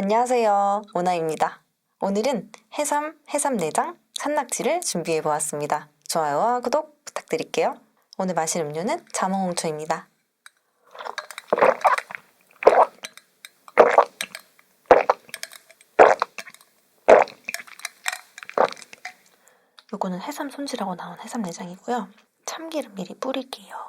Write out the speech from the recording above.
안녕하세요. 오나입니다. 오늘은 해삼, 해삼내장, 산낙지를 준비해 보았습니다. 좋아요와 구독 부탁드릴게요. 오늘 마실 음료는 자몽홍초입니다. 요거는 해삼 손질하고 나온 해삼 내장이고요. 참기름 미리 뿌릴게요.